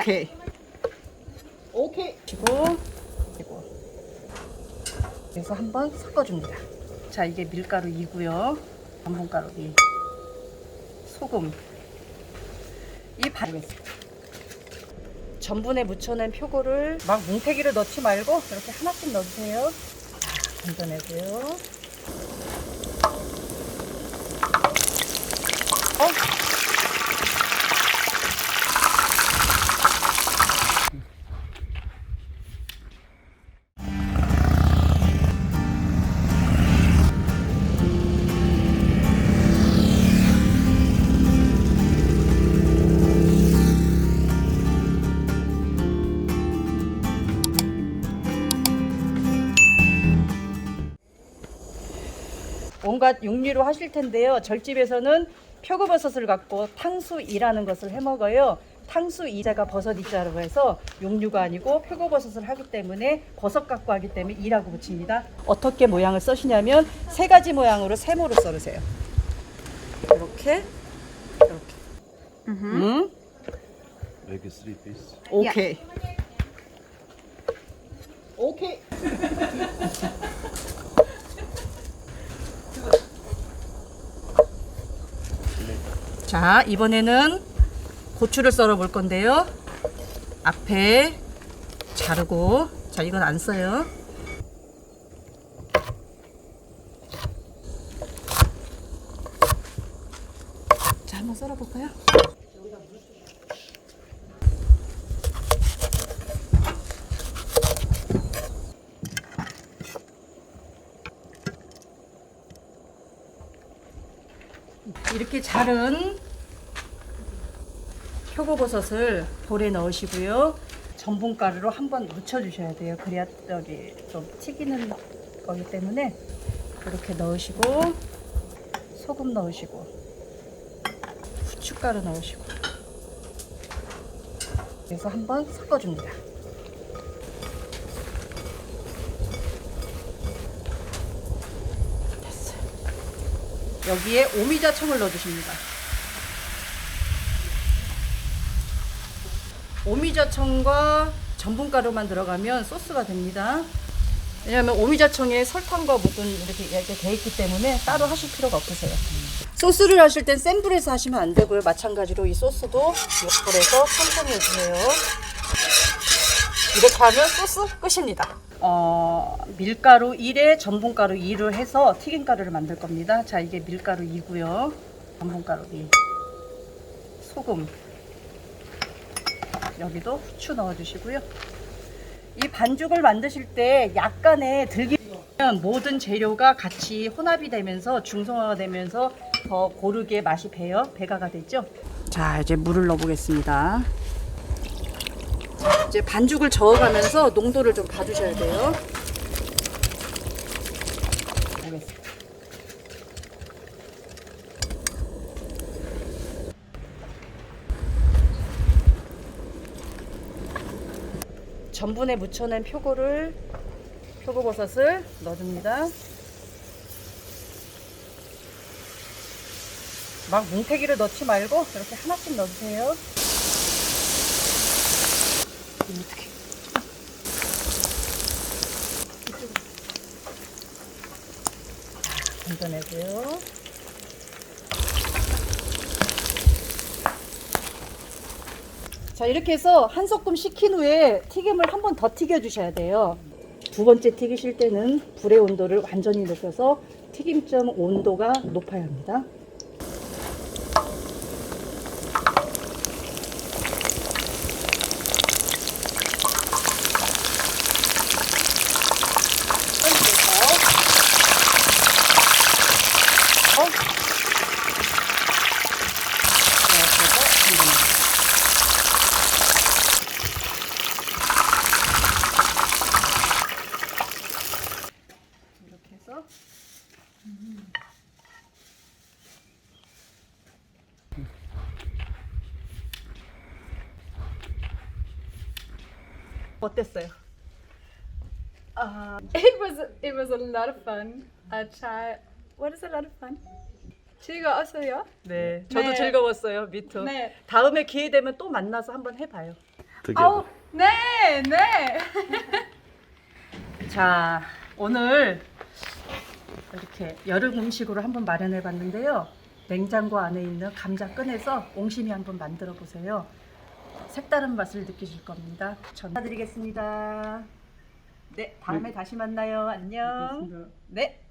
오케이. 오케이. 그리고 그리고 그래서 한번 섞어줍니다. 자, 이게 밀가루 2고요. 전분가루 2. 소금. 이 바르겠습니다. 전분에 묻혀낸 표고를 막 뭉태기를 넣지 말고 이렇게 하나씩 넣으세요. 건져내고요. 어? 온갖 육류로 하실 텐데요. 절집에서는 표고버섯을 갖고 탕수이라는 것을 해 먹어요. 탕수 이자가 버섯 이자라고 해서 육류가 아니고 표고버섯을 하기 때문에 버섯 갖고 하기 때문에 이라고 붙입니다. 어떻게 모양을 써시냐면 세 가지 모양으로 세모로 썰으세요. 이렇게 이렇게. 음? Make it three piece. 오케이. 오케이. 자, 이번에는 고추를 썰어 볼 건데요. 앞에 자르고, 자, 이건 안 써요. 자, 한번 썰어 볼까요? 이렇게 자른 표고버섯을 볼에 넣으시고요. 전분가루로 한번 묻혀주셔야 돼요. 그래야 여기 좀 튀기는 거기 때문에 이렇게 넣으시고 소금 넣으시고 후춧가루 넣으시고 그래서 한번 섞어줍니다. 여기에 오미자청을 넣어주십니다. 오미자청과 전분가루만 들어가면 소스가 됩니다. 왜냐하면 오미자청에 설탕과 묵은 이렇게 이렇게 돼 있기 때문에 따로 하실 필요가 없으세요. 소스를 하실 땐 센 불에서 하시면 안 되고요. 마찬가지로 이 소스도 옆불에서 천천히 해주세요. 이렇게 하면 소스 끝입니다. 어, 밀가루 1에 전분가루 2를 해서 튀김가루를 만들 겁니다. 자, 이게 밀가루 2고요. 전분가루 2. 소금. 여기도 후추 넣어주시고요. 이 반죽을 만드실 때 약간의 들기 모든 재료가 같이 혼합이 되면서 중성화가 되면서 더 고르게 맛이 배요 배가가 되죠. 자 이제 물을 넣어보겠습니다. 자, 이제 반죽을 저어가면서 농도를 좀 봐주셔야 돼요. 알겠습니다. 전분에 묻혀낸 표고를 표고버섯을 넣어줍니다. 막 뭉태기를 넣지 말고 이렇게 하나씩 넣어주세요. 어떻게? 건져내고요. 자 이렇게 해서 한 소끔 식힌 후에 튀김을 한 번 더 튀겨 주셔야 돼요. 두 번째 튀기실 때는 불의 온도를 완전히 높여서 튀김점 온도가 높아야 합니다. 어? 이렇게 해서 튀깁니다. 이렇게 해서 어땠어요? Uh, it was it was a lot of fun. I try. What is a lot of fun? 즐거웠어요? 네, 저도 네. 즐거웠어요. 미투. 네. 다음에 기회 되면 또 만나서 한번 해봐요. 아우, 네, 네. 자, 오늘 이렇게 여름 음식으로 한번 마련해 봤는데요. 냉장고 안에 있는 감자 꺼내서 옹심이 한번 만들어 보세요. 색다른 맛을 느끼실 겁니다. 전화드리겠습니다. 네, 다음에 다시 만나요. 안녕. 네.